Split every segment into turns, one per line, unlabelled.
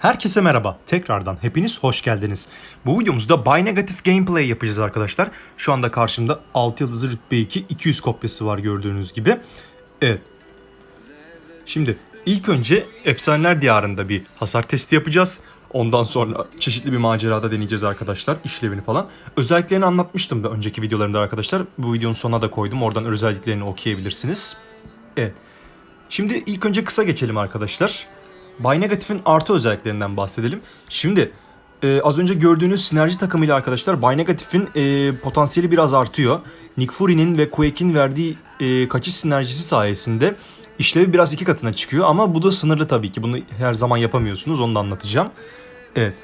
Herkese merhaba. Tekrardan hepiniz hoş geldiniz. Bu videomuzda Buy Negative Gameplay yapacağız arkadaşlar. Şu anda karşımda 6 yıldızlı rütbe 2 200 kopyası var gördüğünüz gibi. Evet. Şimdi ilk önce Efsaneler Diyarı'nda bir hasar testi yapacağız. Ondan sonra çeşitli bir macerada deneyeceğiz arkadaşlar işlevini falan. Özelliklerini anlatmıştım da önceki videolarımda arkadaşlar. Bu videonun sonuna da koydum. Oradan özelliklerini okuyabilirsiniz. Evet. Şimdi ilk önce kısa geçelim arkadaşlar. Buy Negative'in artı özelliklerinden bahsedelim. Şimdi e, az önce gördüğünüz sinerji takımıyla arkadaşlar Buy Negative'in e, potansiyeli biraz artıyor. Nick Fury'nin ve Quake'in verdiği e, kaçış sinerjisi sayesinde işlevi biraz iki katına çıkıyor ama bu da sınırlı tabii ki. Bunu her zaman yapamıyorsunuz onu da anlatacağım. Evet.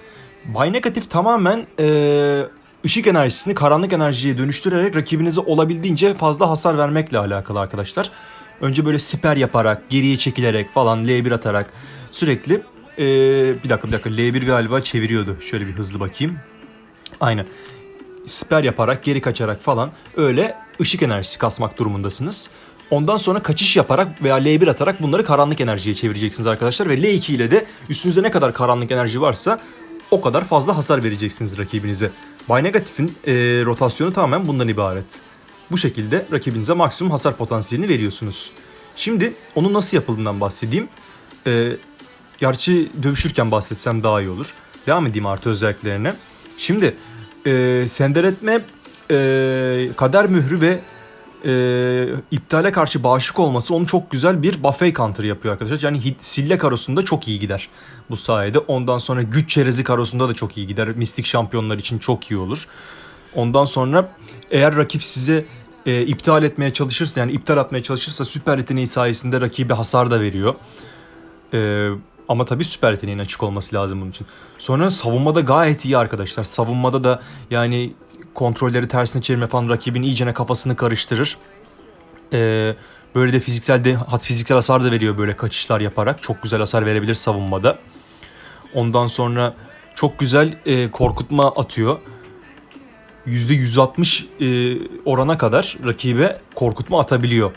Buy Negative tamamen e, ışık enerjisini karanlık enerjiye dönüştürerek rakibinize olabildiğince fazla hasar vermekle alakalı arkadaşlar. Önce böyle siper yaparak, geriye çekilerek falan L1 atarak sürekli e, bir dakika bir dakika L1 galiba çeviriyordu. Şöyle bir hızlı bakayım. Aynen. Siper yaparak, geri kaçarak falan öyle ışık enerjisi kasmak durumundasınız. Ondan sonra kaçış yaparak veya L1 atarak bunları karanlık enerjiye çevireceksiniz arkadaşlar. Ve L2 ile de üstünüzde ne kadar karanlık enerji varsa o kadar fazla hasar vereceksiniz rakibinize. Buy Negative'in e, rotasyonu tamamen bundan ibaret. Bu şekilde rakibinize maksimum hasar potansiyelini veriyorsunuz. Şimdi onun nasıl yapıldığından bahsedeyim. E, gerçi dövüşürken bahsetsem daha iyi olur. Devam edeyim artı özelliklerine. Şimdi e, sendeletme, e, kader mührü ve e, iptale karşı bağışık olması onu çok güzel bir buffet counter yapıyor arkadaşlar. Yani hit, sille karosunda çok iyi gider bu sayede. Ondan sonra güç çerezi karosunda da çok iyi gider. Mistik şampiyonlar için çok iyi olur. Ondan sonra eğer rakip size e, iptal etmeye çalışırsa yani iptal atmaya çalışırsa süper yeteneği sayesinde rakibe hasar da veriyor. E, ama tabii süper yeteneğin açık olması lazım bunun için. Sonra savunmada gayet iyi arkadaşlar. Savunmada da yani kontrolleri tersine çevirme falan rakibin iyicene kafasını karıştırır. Ee, böyle de fiziksel de fiziksel hasar da veriyor böyle kaçışlar yaparak. Çok güzel hasar verebilir savunmada. Ondan sonra çok güzel e, korkutma atıyor. %160 e, orana kadar rakibe korkutma atabiliyor.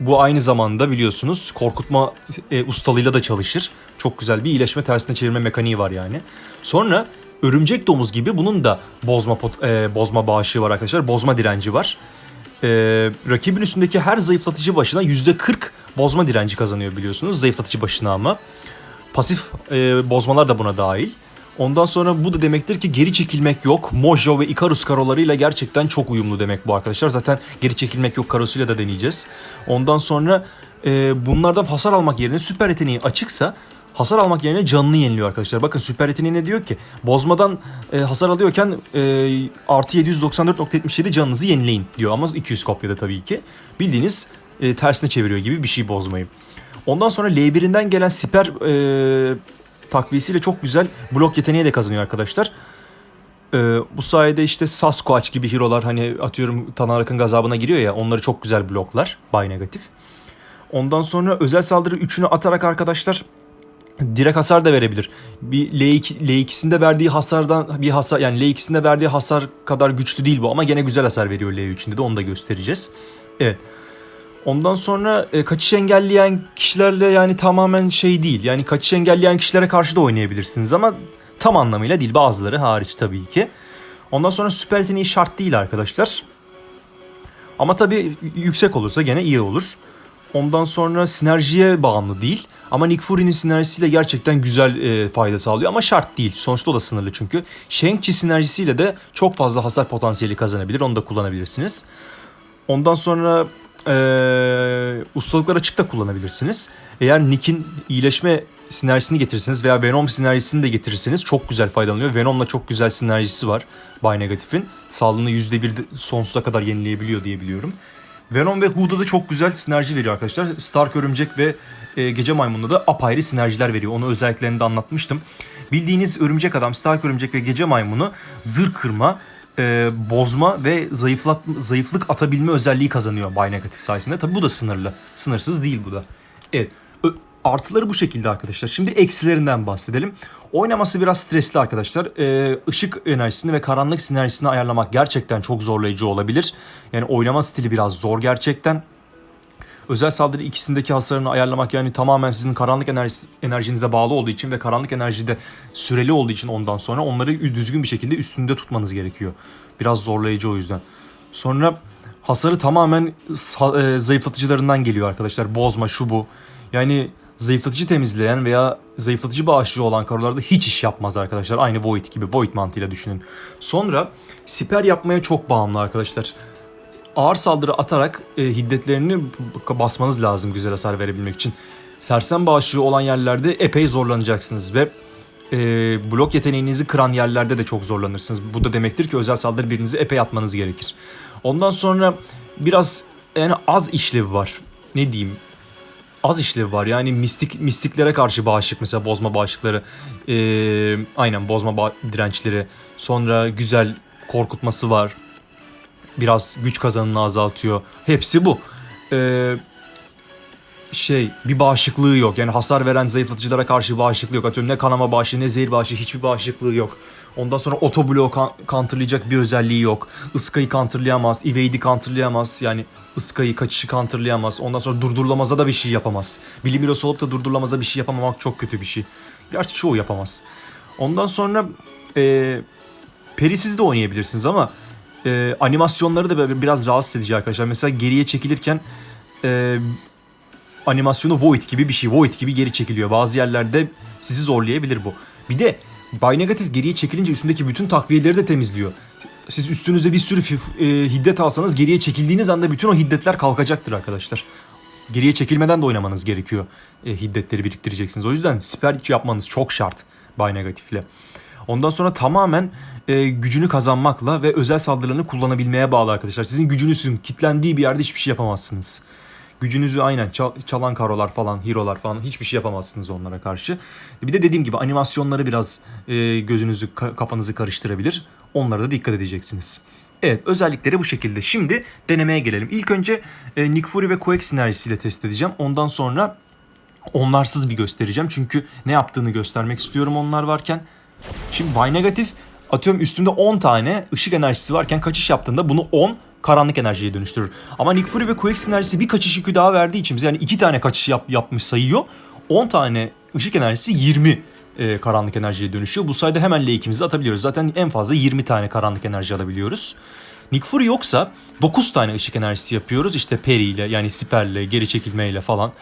Bu aynı zamanda biliyorsunuz korkutma e, ustalığıyla da çalışır. Çok güzel bir iyileşme tersine çevirme mekaniği var yani. Sonra örümcek domuz gibi bunun da bozma pot, e, bozma bağışı var arkadaşlar. Bozma direnci var. E, rakibin üstündeki her zayıflatıcı başına %40 bozma direnci kazanıyor biliyorsunuz. Zayıflatıcı başına ama. Pasif e, bozmalar da buna dahil. Ondan sonra bu da demektir ki geri çekilmek yok. Mojo ve Icarus karolarıyla gerçekten çok uyumlu demek bu arkadaşlar. Zaten geri çekilmek yok karosuyla da deneyeceğiz. Ondan sonra e, bunlardan hasar almak yerine süper yeteneği açıksa hasar almak yerine canını yeniliyor arkadaşlar. Bakın süper yeteneği ne diyor ki? Bozmadan e, hasar alıyorken e, artı 794.77 canınızı yenileyin diyor. Ama 200 kopyada tabii ki. Bildiğiniz e, tersine çeviriyor gibi bir şey bozmayı. Ondan sonra L1'inden gelen siper e, takviyesiyle çok güzel blok yeteneği de kazanıyor arkadaşlar. Ee, bu sayede işte Sasquatch gibi hero'lar hani atıyorum Tanarak'ın gazabına giriyor ya onları çok güzel bloklar. Bay negatif. Ondan sonra özel saldırı 3'ünü atarak arkadaşlar direkt hasar da verebilir. Bir L2, L2'sinde verdiği hasardan bir hasar yani L2'sinde verdiği hasar kadar güçlü değil bu ama gene güzel hasar veriyor L3'ünde de onu da göstereceğiz. Evet. Ondan sonra e, kaçış engelleyen kişilerle yani tamamen şey değil. Yani kaçış engelleyen kişilere karşı da oynayabilirsiniz ama tam anlamıyla değil. Bazıları hariç tabii ki. Ondan sonra süper yeteneği şart değil arkadaşlar. Ama tabii yüksek olursa gene iyi olur. Ondan sonra sinerjiye bağımlı değil. Ama Nick Fury'nin sinerjisiyle gerçekten güzel e, fayda sağlıyor ama şart değil. Sonuçta o da sınırlı çünkü. Shang-Chi sinerjisiyle de çok fazla hasar potansiyeli kazanabilir. Onu da kullanabilirsiniz. Ondan sonra e, ustalıklar açık da kullanabilirsiniz. Eğer Nick'in iyileşme sinerjisini getirirseniz veya Venom sinerjisini de getirirseniz çok güzel faydalanıyor. Venom'la çok güzel sinerjisi var Bay Negatif'in. Sağlığını %1 sonsuza kadar yenileyebiliyor diye biliyorum. Venom ve Hood'a da çok güzel sinerji veriyor arkadaşlar. Stark Örümcek ve e, Gece Maymun'da da apayrı sinerjiler veriyor. Onu özelliklerini de anlatmıştım. Bildiğiniz Örümcek Adam, Stark Örümcek ve Gece Maymunu zırh kırma, e, bozma ve zayıflat, zayıflık atabilme özelliği kazanıyor Bay Negatif sayesinde. Tabi bu da sınırlı. Sınırsız değil bu da. Evet. Artıları bu şekilde arkadaşlar. Şimdi eksilerinden bahsedelim. Oynaması biraz stresli arkadaşlar. Ee, ışık enerjisini ve karanlık sinerjisini ayarlamak gerçekten çok zorlayıcı olabilir. Yani oynama stili biraz zor gerçekten. Özel saldırı ikisindeki hasarını ayarlamak yani tamamen sizin karanlık enerji, enerjinize bağlı olduğu için ve karanlık enerji de süreli olduğu için ondan sonra onları düzgün bir şekilde üstünde tutmanız gerekiyor. Biraz zorlayıcı o yüzden. Sonra hasarı tamamen e, zayıflatıcılarından geliyor arkadaşlar. Bozma şu bu. Yani zayıflatıcı temizleyen veya zayıflatıcı bağışlı olan karolarda hiç iş yapmaz arkadaşlar. Aynı Void gibi. Void mantığıyla düşünün. Sonra siper yapmaya çok bağımlı arkadaşlar. Ağır saldırı atarak e, hiddetlerini basmanız lazım güzel hasar verebilmek için. Sersem bağışığı olan yerlerde epey zorlanacaksınız ve e, blok yeteneğinizi kıran yerlerde de çok zorlanırsınız. Bu da demektir ki özel saldırı birinizi epey atmanız gerekir. Ondan sonra biraz yani az işlevi var. Ne diyeyim? az işlevi var. Yani mistik mistiklere karşı bağışık mesela bozma bağışıkları. Ee, aynen bozma ba- dirençleri. Sonra güzel korkutması var. Biraz güç kazanını azaltıyor. Hepsi bu. Ee, şey bir bağışıklığı yok. Yani hasar veren zayıflatıcılara karşı bağışıklığı yok. Atıyorum ne kanama bağışı ne zehir bağışı hiçbir bağışıklığı yok. Ondan sonra otobloğu counterlayacak bir özelliği yok. Iskayı counterlayamaz, evade'i counterlayamaz. Yani ıskayı, kaçışı counterlayamaz. Ondan sonra durdurulamaza da bir şey yapamaz. Bilim hero'su olup da durdurulamaza bir şey yapamamak çok kötü bir şey. Gerçi çoğu yapamaz. Ondan sonra e, perisiz de oynayabilirsiniz ama e, animasyonları da böyle biraz rahatsız edici arkadaşlar. Mesela geriye çekilirken e, animasyonu Void gibi bir şey. Void gibi geri çekiliyor. Bazı yerlerde sizi zorlayabilir bu. Bir de Bay Negatif geriye çekilince üstündeki bütün takviyeleri de temizliyor. Siz üstünüze bir sürü e, hiddet alsanız geriye çekildiğiniz anda bütün o hiddetler kalkacaktır arkadaşlar. Geriye çekilmeden de oynamanız gerekiyor. E, hiddetleri biriktireceksiniz. O yüzden siper yapmanız çok şart Bay Negatif'le. Ondan sonra tamamen e, gücünü kazanmakla ve özel saldırılarını kullanabilmeye bağlı arkadaşlar. Sizin gücünüzün kitlendiği bir yerde hiçbir şey yapamazsınız. Gücünüzü aynen çal- çalan karolar falan, hero'lar falan hiçbir şey yapamazsınız onlara karşı. Bir de dediğim gibi animasyonları biraz e, gözünüzü, ka- kafanızı karıştırabilir. Onlara da dikkat edeceksiniz. Evet özellikleri bu şekilde. Şimdi denemeye gelelim. İlk önce e, Nick Fury ve Quake sinerjisiyle test edeceğim. Ondan sonra onlarsız bir göstereceğim. Çünkü ne yaptığını göstermek istiyorum onlar varken. Şimdi Bay Negatif atıyorum üstünde 10 tane ışık enerjisi varken kaçış yaptığında bunu 10 karanlık enerjiye dönüştürür. Ama Nick Fury ve Quake sinerjisi bir kaçış yükü daha verdiği için bize yani 2 tane kaçış yap, yapmış sayıyor. 10 tane ışık enerjisi 20 e, karanlık enerjiye dönüşüyor. Bu sayede hemen L2'mizi atabiliyoruz. Zaten en fazla 20 tane karanlık enerji alabiliyoruz. Nick Fury yoksa 9 tane ışık enerjisi yapıyoruz. İşte Peri ile yani siperle, geri çekilmeyle falan.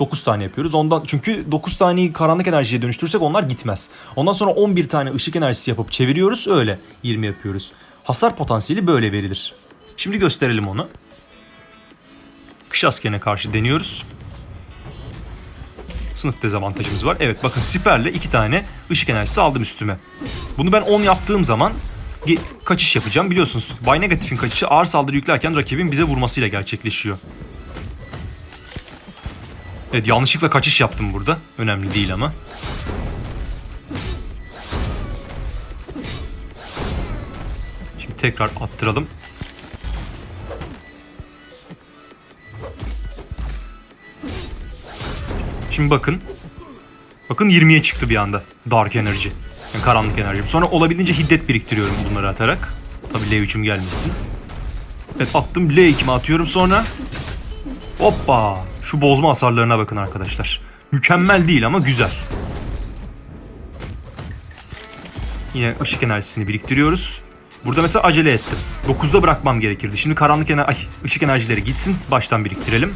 9 tane yapıyoruz. Ondan çünkü 9 taneyi karanlık enerjiye dönüştürsek onlar gitmez. Ondan sonra 11 tane ışık enerjisi yapıp çeviriyoruz. Öyle 20 yapıyoruz. Hasar potansiyeli böyle verilir. Şimdi gösterelim onu. Kış askerine karşı deniyoruz. Sınıf dezavantajımız var. Evet bakın siperle 2 tane ışık enerjisi aldım üstüme. Bunu ben 10 yaptığım zaman kaçış yapacağım. Biliyorsunuz Bay Negatif'in kaçışı ağır saldırı yüklerken rakibin bize vurmasıyla gerçekleşiyor. Evet yanlışlıkla kaçış yaptım burada. Önemli değil ama. Şimdi tekrar attıralım. Şimdi bakın. Bakın 20'ye çıktı bir anda. Dark Energy. Yani karanlık enerji. Sonra olabildiğince hiddet biriktiriyorum bunları atarak. Tabii L3'üm gelmesin. Evet attım L2'mi atıyorum sonra. Hoppa. Şu bozma hasarlarına bakın arkadaşlar. Mükemmel değil ama güzel. Yine ışık enerjisini biriktiriyoruz. Burada mesela acele ettim. 9'da bırakmam gerekirdi. Şimdi karanlık ener ay, ışık enerjileri gitsin. Baştan biriktirelim.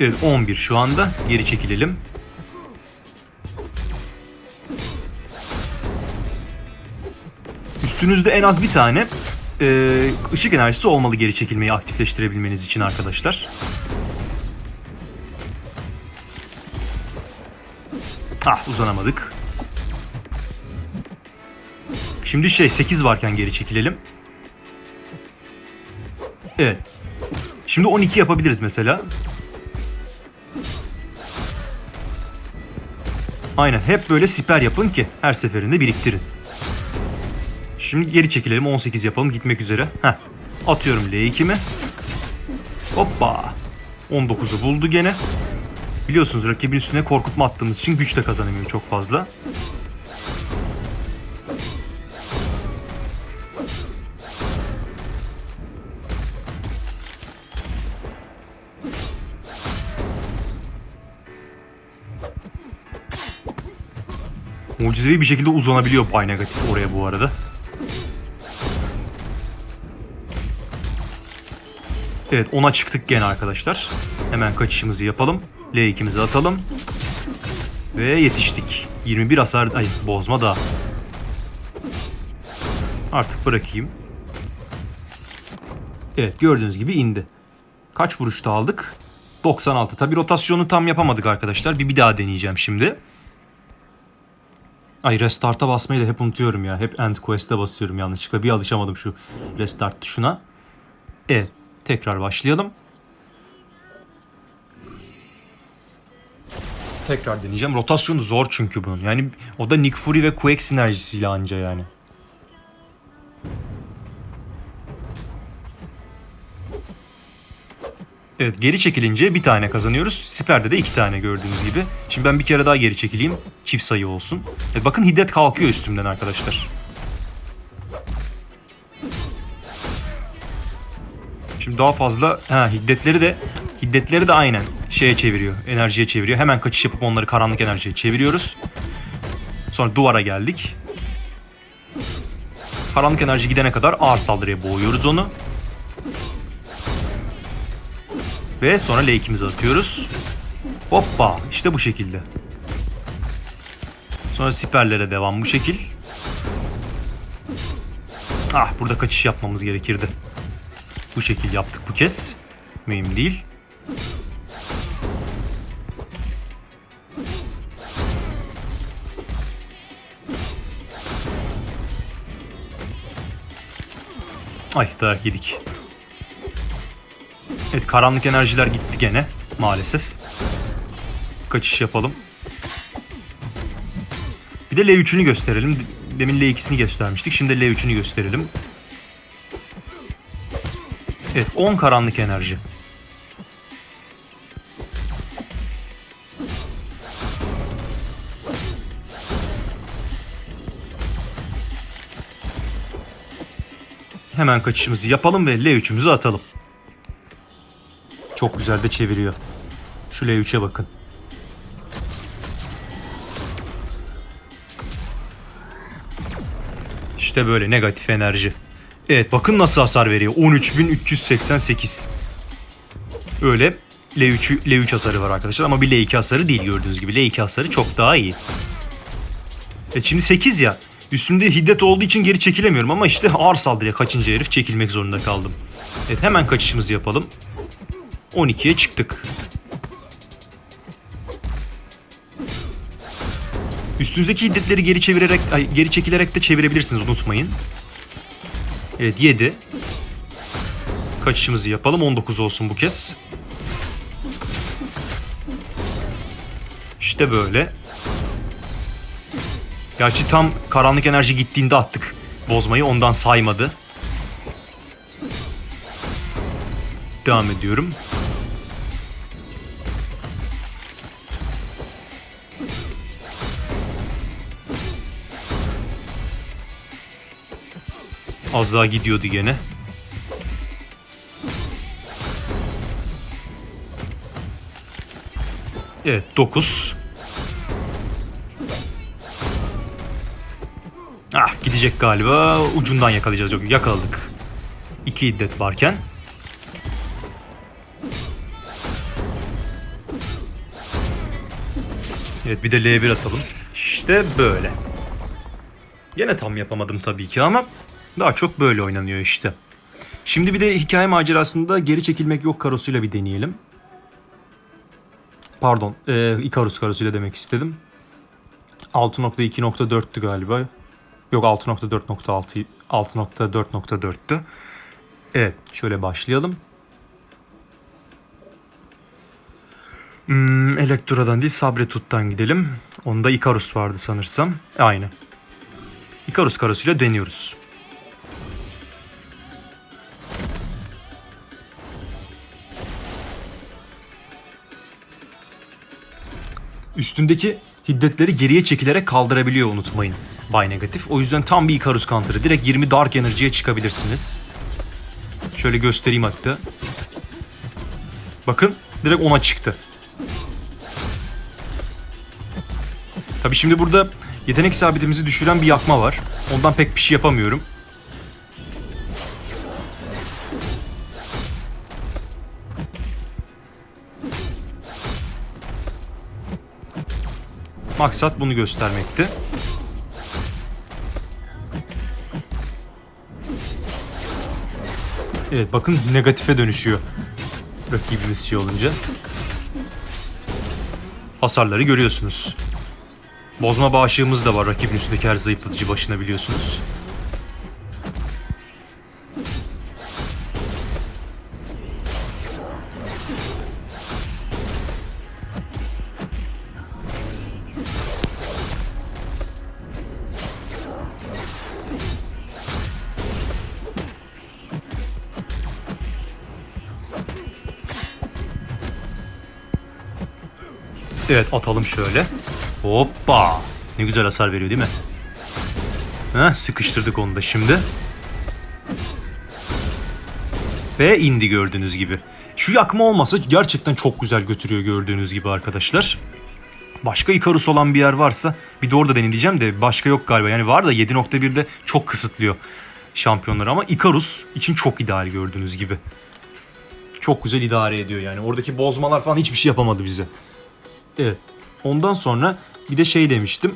Evet 11 şu anda. Geri çekilelim. Üstünüzde en az bir tane e, ışık enerjisi olmalı geri çekilmeyi aktifleştirebilmeniz için arkadaşlar. Ah uzanamadık. Şimdi şey 8 varken geri çekilelim. Evet. Şimdi 12 yapabiliriz mesela. Aynen hep böyle siper yapın ki her seferinde biriktirin. Şimdi geri çekilelim 18 yapalım gitmek üzere. Heh. Atıyorum L2'mi. Hoppa. 19'u buldu gene. Biliyorsunuz rakibin üstüne korkutma attığımız için güç de kazanamıyor çok fazla. Mucizevi bir şekilde uzanabiliyor pay negatif oraya bu arada. Evet ona çıktık gene arkadaşlar. Hemen kaçışımızı yapalım. L2'mizi atalım. Ve yetiştik. 21 hasar... Ay bozma da. Artık bırakayım. Evet gördüğünüz gibi indi. Kaç vuruşta aldık? 96. Tabi rotasyonu tam yapamadık arkadaşlar. Bir, bir daha deneyeceğim şimdi. Ay restart'a basmayı da hep unutuyorum ya. Hep end quest'e basıyorum yanlışlıkla. Bir alışamadım şu restart tuşuna. Evet. Tekrar başlayalım. Tekrar deneyeceğim. Rotasyonu zor çünkü bunun. Yani o da Nick Fury ve Quake sinerjisiyle anca yani. Evet geri çekilince bir tane kazanıyoruz. Siper'de de iki tane gördüğünüz gibi. Şimdi ben bir kere daha geri çekileyim. Çift sayı olsun. Evet, bakın hiddet kalkıyor üstümden arkadaşlar. Şimdi daha fazla ha, hiddetleri de hiddetleri de aynen şeye çeviriyor. Enerjiye çeviriyor. Hemen kaçış yapıp onları karanlık enerjiye çeviriyoruz. Sonra duvara geldik. Karanlık enerji gidene kadar ağır saldırıya boğuyoruz onu. Ve sonra L2'mizi atıyoruz. Hoppa işte bu şekilde. Sonra siperlere devam bu şekil. Ah burada kaçış yapmamız gerekirdi. Bu şekil yaptık bu kez. Mühim değil. Ay dayak yedik. Evet karanlık enerjiler gitti gene maalesef. Kaçış yapalım. Bir de L3'ünü gösterelim. Demin L2'sini göstermiştik. Şimdi L3'ünü gösterelim. Evet 10 karanlık enerji. Hemen kaçışımızı yapalım ve L3'ümüzü atalım. Çok güzel de çeviriyor. Şu L3'e bakın. İşte böyle negatif enerji. Evet bakın nasıl hasar veriyor. 13.388. Öyle L3, L3 hasarı var arkadaşlar ama bir L2 hasarı değil gördüğünüz gibi. L2 hasarı çok daha iyi. E şimdi 8 ya. Üstünde hiddet olduğu için geri çekilemiyorum ama işte ağır saldırıya kaçıncı herif çekilmek zorunda kaldım. Evet hemen kaçışımızı yapalım. 12'ye çıktık. Üstünüzdeki hiddetleri geri çevirerek ay, geri çekilerek de çevirebilirsiniz unutmayın. Evet 7. Kaçışımızı yapalım 19 olsun bu kez. İşte böyle. Gerçi tam karanlık enerji gittiğinde attık bozmayı ondan saymadı. Devam ediyorum. Az daha gidiyordu gene. Evet 9. Ah gidecek galiba. Ucundan yakalayacağız. Yok yakaladık. 2 iddet varken. Evet bir de L1 atalım. İşte böyle. Yine tam yapamadım tabii ki ama daha çok böyle oynanıyor işte. Şimdi bir de hikaye macerasında geri çekilmek yok karosuyla bir deneyelim. Pardon, e, Icarus karosuyla demek istedim. 6.2.4'tü galiba. Yok 6.4.6 6.4.4'tü. Evet, şöyle başlayalım. Hmm, Elektra'dan değil Sabretut'tan gidelim. Onda Icarus vardı sanırsam. Aynı. Icarus karosuyla deniyoruz. Üstündeki hiddetleri geriye çekilerek kaldırabiliyor unutmayın. Bay Negatif. O yüzden tam bir Icarus counter'ı. Direkt 20 Dark Energy'ye çıkabilirsiniz. Şöyle göstereyim hatta. Bakın direkt ona çıktı. Tabi şimdi burada Yetenek isabetimizi düşüren bir yakma var. Ondan pek bir şey yapamıyorum. Maksat bunu göstermekti. Evet bakın negatife dönüşüyor. Rakibimiz şey olunca. Hasarları görüyorsunuz. Bozma bağışığımız da var rakibin üstündeki her zayıflatıcı başına biliyorsunuz. Evet atalım şöyle. Hoppa. Ne güzel hasar veriyor değil mi? Heh, sıkıştırdık onu da şimdi. Ve indi gördüğünüz gibi. Şu yakma olmasa gerçekten çok güzel götürüyor gördüğünüz gibi arkadaşlar. Başka Icarus olan bir yer varsa bir de orada deneyeceğim de başka yok galiba. Yani var da 7.1'de çok kısıtlıyor şampiyonları ama Icarus için çok ideal gördüğünüz gibi. Çok güzel idare ediyor yani. Oradaki bozmalar falan hiçbir şey yapamadı bize. Evet. Ondan sonra bir de şey demiştim.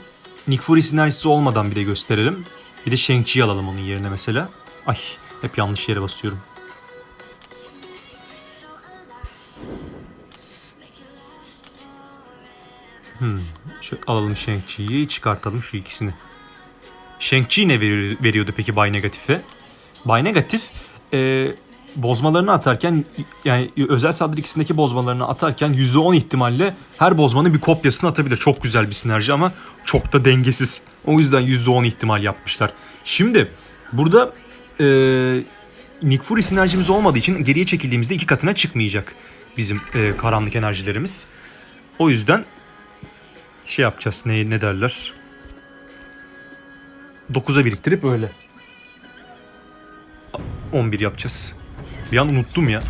Nick Fury sinerjisi olmadan bir de gösterelim. Bir de Shang-Chi'yi alalım onun yerine mesela. Ay hep yanlış yere basıyorum. Hmm. Şöyle alalım Shang-Chi'yi çıkartalım şu ikisini. Shang-Chi ne veriyor- veriyordu peki Bay Negatif'e? Bay Negatif e, bozmalarını atarken yani özel saldırı ikisindeki bozmalarını atarken %10 ihtimalle her bozmanın bir kopyasını atabilir. Çok güzel bir sinerji ama çok da dengesiz. O yüzden %10 ihtimal yapmışlar. Şimdi burada e, Nick Fury sinerjimiz olmadığı için geriye çekildiğimizde iki katına çıkmayacak bizim e, karanlık enerjilerimiz. O yüzden şey yapacağız ne, ne derler 9'a biriktirip öyle 11 yapacağız. Bir an unuttum ya.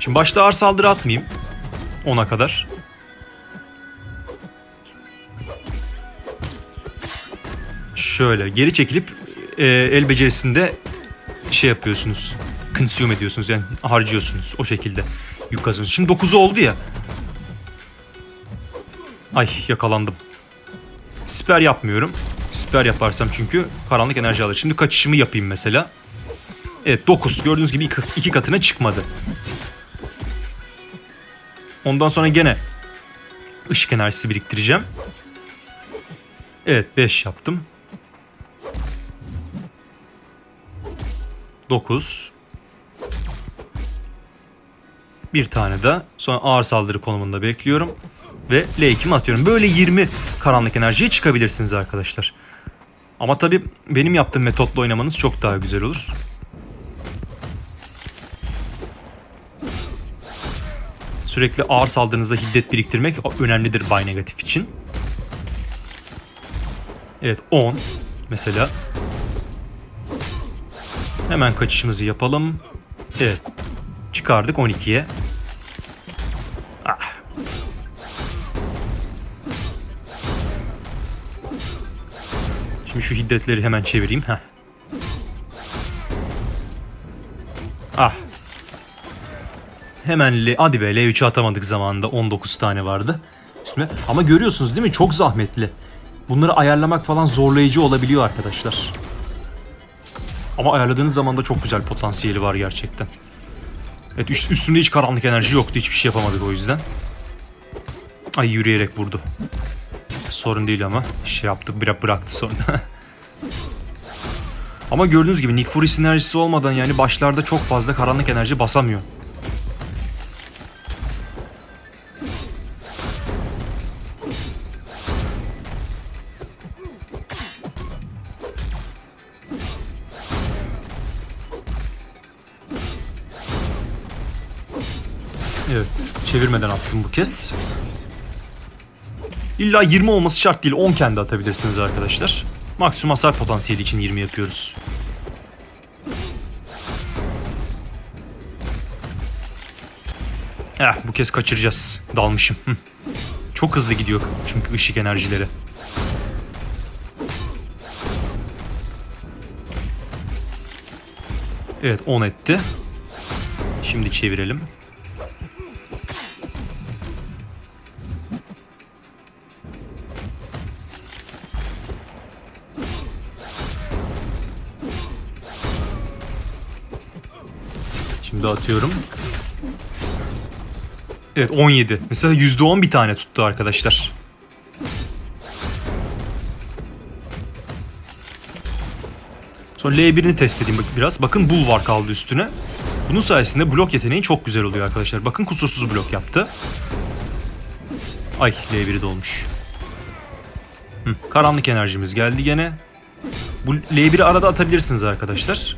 Şimdi başta ağır saldırı atmayayım. 10'a kadar. Şöyle geri çekilip e, el becerisinde şey yapıyorsunuz. Consume ediyorsunuz yani harcıyorsunuz o şekilde yük kazanıyorsunuz. Şimdi 9'u oldu ya. Ay yakalandım. Siper yapmıyorum. Siper yaparsam çünkü karanlık enerji alır. Şimdi kaçışımı yapayım mesela. Evet 9. Gördüğünüz gibi iki, katına çıkmadı. Ondan sonra gene ışık enerjisi biriktireceğim. Evet 5 yaptım. 9. Bir tane de sonra ağır saldırı konumunda bekliyorum. Ve L2'mi atıyorum. Böyle 20 karanlık enerjiye çıkabilirsiniz arkadaşlar. Ama tabii benim yaptığım metotla oynamanız çok daha güzel olur. Sürekli ağır saldırınızda hiddet biriktirmek önemlidir Bay Negatif için. Evet 10 mesela. Hemen kaçışımızı yapalım. Evet. Çıkardık 12'ye. Ah. Şimdi şu hiddetleri hemen çevireyim. Heh. Ah. Hemen L hadi be L3'ü atamadık zamanında 19 tane vardı. Üstüne. Ama görüyorsunuz değil mi? Çok zahmetli. Bunları ayarlamak falan zorlayıcı olabiliyor arkadaşlar. Ama ayarladığınız zaman da çok güzel potansiyeli var gerçekten. Evet üst, üstünde hiç karanlık enerji yoktu. Hiçbir şey yapamadık o yüzden. Ay yürüyerek vurdu. Sorun değil ama şey yaptı bırak bıraktı sonra. ama gördüğünüz gibi Nick Fury sinerjisi olmadan yani başlarda çok fazla karanlık enerji basamıyor. atın bu kez. İlla 20 olması şart değil. 10 kendi atabilirsiniz arkadaşlar. Maksimum hasar potansiyeli için 20 yapıyoruz. Eh bu kez kaçıracağız. Dalmışım. Çok hızlı gidiyor çünkü ışık enerjileri. Evet 10 etti. Şimdi çevirelim. Atıyorum. Evet 17. Mesela %10 bir tane tuttu arkadaşlar. Sonra L1'ini test edeyim biraz. Bakın bul var kaldı üstüne. Bunun sayesinde blok yeteneği çok güzel oluyor arkadaşlar. Bakın kusursuz blok yaptı. Ay L1'i dolmuş. Hı, karanlık enerjimiz geldi gene. Bu L1'i arada atabilirsiniz arkadaşlar.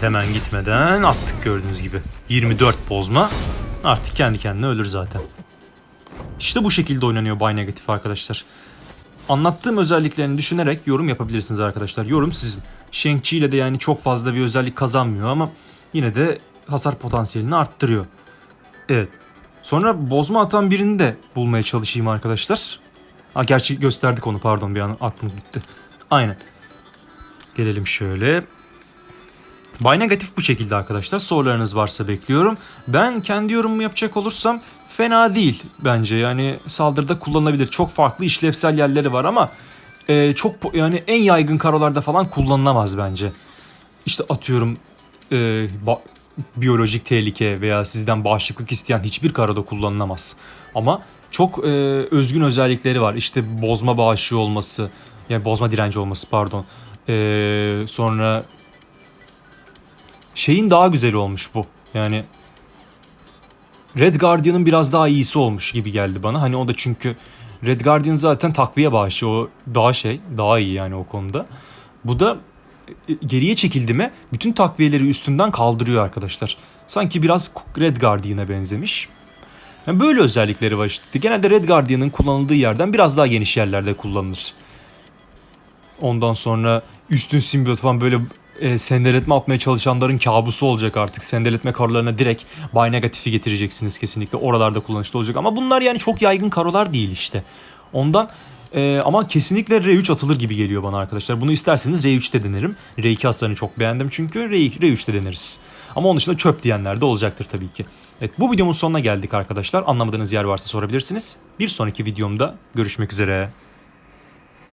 Hemen gitmeden attık gördüğünüz gibi. 24 bozma. Artık kendi kendine ölür zaten. İşte bu şekilde oynanıyor Bay Negatif arkadaşlar. Anlattığım özelliklerini düşünerek yorum yapabilirsiniz arkadaşlar. Yorum sizin. Shang-Chi ile de yani çok fazla bir özellik kazanmıyor ama yine de hasar potansiyelini arttırıyor. Evet. Sonra bozma atan birini de bulmaya çalışayım arkadaşlar. Ha, gerçi gösterdik onu pardon bir an aklım gitti. Aynen. Gelelim şöyle. Bay Negatif bu şekilde arkadaşlar. Sorularınız varsa bekliyorum. Ben kendi yorumumu yapacak olursam fena değil bence. Yani saldırıda kullanılabilir. Çok farklı işlevsel yerleri var ama e, çok yani en yaygın karolarda falan kullanılamaz bence. İşte atıyorum e, biyolojik tehlike veya sizden bağışıklık isteyen hiçbir karoda kullanılamaz. Ama çok e, özgün özellikleri var. İşte bozma bağışı olması, yani bozma direnci olması pardon. E, sonra şeyin daha güzel olmuş bu. Yani Red Guardian'ın biraz daha iyisi olmuş gibi geldi bana. Hani o da çünkü Red Guardian zaten takviye bağışı o daha şey daha iyi yani o konuda. Bu da e, geriye çekildi mi bütün takviyeleri üstünden kaldırıyor arkadaşlar. Sanki biraz Red Guardian'a benzemiş. Yani böyle özellikleri var işte. Genelde Red Guardian'ın kullanıldığı yerden biraz daha geniş yerlerde kullanılır. Ondan sonra üstün simbiyot falan böyle e, sendeletme atmaya çalışanların kabusu olacak artık. Sendeletme karolarına direkt bay negatifi getireceksiniz kesinlikle. Oralarda kullanışlı olacak. Ama bunlar yani çok yaygın karolar değil işte. Ondan e, ama kesinlikle R3 atılır gibi geliyor bana arkadaşlar. Bunu isterseniz R3'te denerim. R2 hasarını çok beğendim çünkü R2, R3'te deneriz. Ama onun dışında çöp diyenler de olacaktır tabii ki. Evet bu videomun sonuna geldik arkadaşlar. Anlamadığınız yer varsa sorabilirsiniz. Bir sonraki videomda görüşmek üzere.